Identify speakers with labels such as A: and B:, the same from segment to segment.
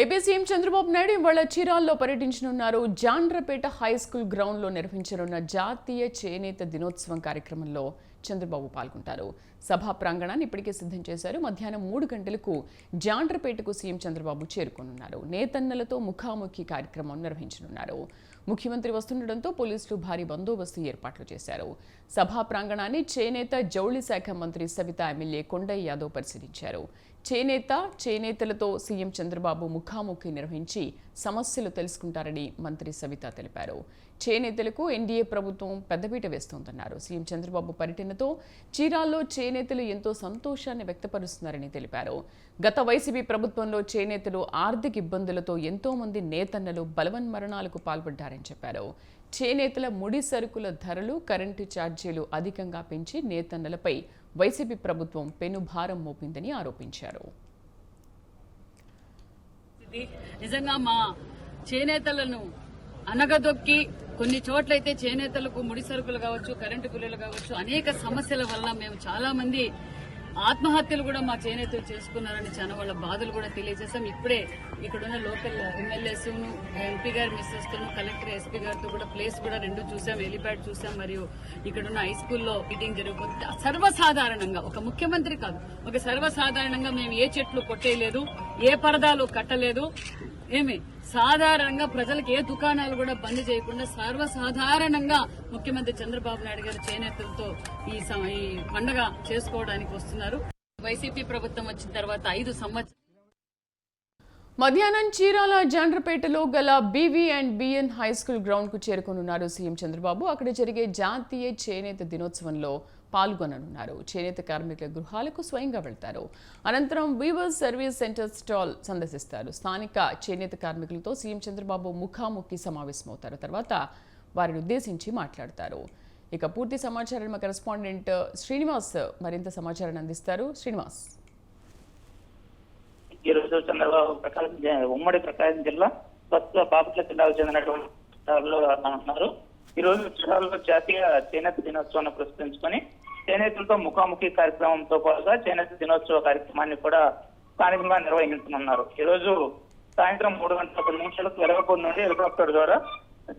A: AP CM Chandrababu Naidu ఇవాళ చీరాల్లో పర్యటించనున్నారు. జాండ్రపేట హై స్కూల్ గ్రౌండ్లో నిర్వహించనున్న జాతీయ చేనేత దినోత్సవం కార్యక్రమంలో చంద్రబాబు పాల్గొంటారు. సభా ప్రాంగణాన్ని ఇప్పటికే సిద్ధం చేశారు. మధ్యాహ్నం మూడు గంటలకు జాండ్రపేటకు సీఎం చంద్రబాబు చేరుకోనున్నారు. నేతన్నలతో ముఖాముఖి కార్యక్రమం నిర్వహించనున్నారు. ముఖ్యమంత్రి వస్తుండటంతో పోలీసులు భారీ బందోబస్తు ఏర్పాట్లు చేశారు. సభా ప్రాంగణాన్ని చేనేత జౌళి శాఖ మంత్రి సవిత ఎమ్మెల్యే కొండయ్య యాదవ్ పరిశీలించారు. చేనేత చేనేతలతో సీఎం చంద్రబాబు ముఖాముఖి నిర్వహించి సమస్యలు తెలుసుకుంటారని మంత్రి సవిత తెలిపారు. చేనేతలకు ఎన్డీఏ ప్రభుత్వం పెద్దపీట వేస్తోందన్నారు. సీఎం చంద్రబాబు పర్యటనతో చీరాల్లో చేనేతలు ఎంతో సంతోషాన్ని వ్యక్తపరుస్తున్నారని తెలిపారు. గత వైసీపీ ప్రభుత్వంలో చేనేతలు ఆర్థిక ఇబ్బందులతో ఎంతో మంది నేతన్నలు బలవన్మరణాలకు పాల్పడ్డారని చెప్పారు. చేనేతల ముడి సరుకుల ధరలు కరెంటు ఛార్జీలు అధికంగా పెంచి నేతన్నలపై వైసీపీ ప్రభుత్వం పెనుభారం మోపిందని ఆరోపించారు.
B: నిజంగా మా చేనేతలను అనగదొక్కి కొన్ని చోట్లయితే చేనేతలకు ముడి సరుకులు కావచ్చు కరెంటు బిల్లులు కావచ్చు అనేక సమస్యల వల్ల మేము చాలా మంది ఆత్మహత్యలు కూడా మా చేనేతలు చేసుకున్నారని చాలా వాళ్ళ బాధలు కూడా తెలియజేశాం. ఇప్పుడే ఇక్కడున్న లోకల్ ఎమ్మెల్యేస్ ఎంపీ గారు మిస్సెస్ తోను కలెక్టర్ ఎస్పీ గారితో కూడా ప్లేస్ కూడా రెండు చూసాం హెలిప్యాడ్ చూసాం మరియు ఇక్కడున్న హై స్కూల్లో మీటింగ్ జరగబోతుంది సర్వసాధారణంగా ఒక ముఖ్యమంత్రి కాదు ఒక సర్వసాధారణంగా మేము ఏ చెట్లు కొట్టేయలేదు ఏ పరదాలు కట్టలేదు ఏమి? సాధారణంగా ప్రజలకు ఏ దుకాణాలు కూడా బంద్ చేయకుండా సర్వసాధారణంగా ముఖ్యమంత్రి చంద్రబాబు నాయుడు గారు చేనేతలతో ఈ ఈ పండగ చేసుకోవడానికి వస్తున్నారు. వైసీపీ ప్రభుత్వం వచ్చిన తర్వాత ఐదు సంవత్సరాలు
A: మధ్యాహ్నం చీరాల జాండ్రపేటలో గల BV and BN high school గ్రౌండ్కు చేరుకోనున్నారు సీఎం చంద్రబాబు. అక్కడ జరిగే జాతీయ చేనేత దినోత్సవంలో పాల్గొననున్నారు. చేనేత కార్మికుల గృహాలకు స్వయంగా వెళ్తారు. అనంతరం వీవర్స్ సర్వీస్ సెంటర్ స్టాల్ సందర్శిస్తారు. స్థానిక చేనేత కార్మికులతో సీఎం చంద్రబాబు ముఖాముఖి సమావేశమవుతారు. తర్వాత వారిని ఉద్దేశించి మాట్లాడతారు. ఇక పూర్తి సమాచారం మా కరెస్పాండెంట్ శ్రీనివాస్ మరింత సమాచారాన్ని అందిస్తారు. శ్రీనివాస్.
C: ఈరోజు చంద్రబాబు ప్రకాశం ఉమ్మడి ప్రకాశం జిల్లా ప్రస్తుత బాపట్ల జిల్లాకు చెందినటువంటి ఉన్నారు. జిల్లాలో జాతీయ చేనేత దినోత్సవాన్ని పురస్కరించుకొని చేనేతలతో ముఖాముఖి కార్యక్రమంతో పాటుగా చేనేత దినోత్సవ కార్యక్రమాన్ని కూడా స్థానికంగా నిర్వహించనున్నారు. ఈ రోజు సాయంత్రం మూడు గంటల పది నిమిషాలకు వెలగపూడి నుండి హెలికాప్టర్ ద్వారా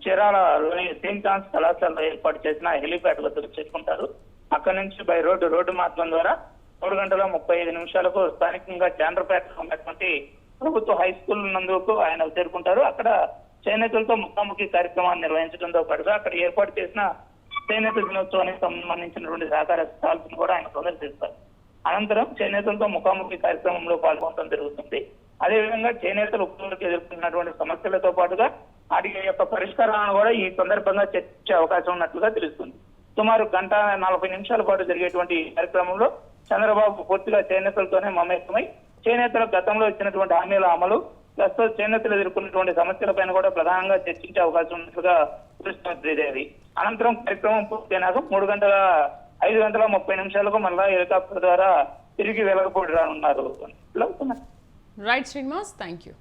C: చీరాలలోని సెయింట్ జాన్స్ కళాశాలలో ఏర్పాటు చేసిన హెలిప్యాడ్ వద్దకు చేరుకుంటారు అక్కడి నుంచి బై రోడ్డు రోడ్డు మార్గం ద్వారా మూడు గంటల ముప్పై ఐదు నిమిషాలకు స్థానికంగా చాంద్రపేటలో ఉన్నటువంటి ప్రభుత్వ హై స్కూల్ నందుకు ఆయన చేరుకుంటారు. అక్కడ చేనేతలతో ముఖాముఖి కార్యక్రమాన్ని నిర్వహించడంతో పాటుగా అక్కడ ఏర్పాటు చేసిన చేనేత దినోత్సవానికి సంబంధించినటువంటి సహకార స్టాల్స్ కూడా ఆయన సందర్శిస్తారు అనంతరం చేనేతలతో ముఖాముఖి కార్యక్రమంలో పాల్గొనడం జరుగుతుంది. అదేవిధంగా చేనేతలు ఉద్యోగులకు ఎదుర్కొన్నటువంటి సమస్యలతో పాటుగా వాటి యొక్క పరిష్కారాలను కూడా ఈ సందర్భంగా చర్చించే అవకాశం ఉన్నట్లుగా తెలుస్తుంది. సుమారు గంట నలభై నిమిషాల పాటు జరిగేటువంటి కార్యక్రమంలో చంద్రబాబు పూర్తిగా చేనేతలతోనే మమేకమై చేనేతలు గతంలో ఇచ్చినటువంటి హామీల అమలు ప్రస్తుత చేనేతలు ఎదుర్కొన్నటువంటి సమస్యలపైన కూడా ప్రధానంగా చర్చించే అవకాశం ఉన్నట్లుగా తెలుస్తుంది శ్రీదేవి. అనంతరం కార్యక్రమం పూర్తయినాక మూడు గంటల ఐదు గంటల ముప్పై నిమిషాలకు మళ్ళా హెలికాప్టర్ ద్వారా తిరిగి వెలగపూడి రానున్నారు.
A: Right Srinivas thank you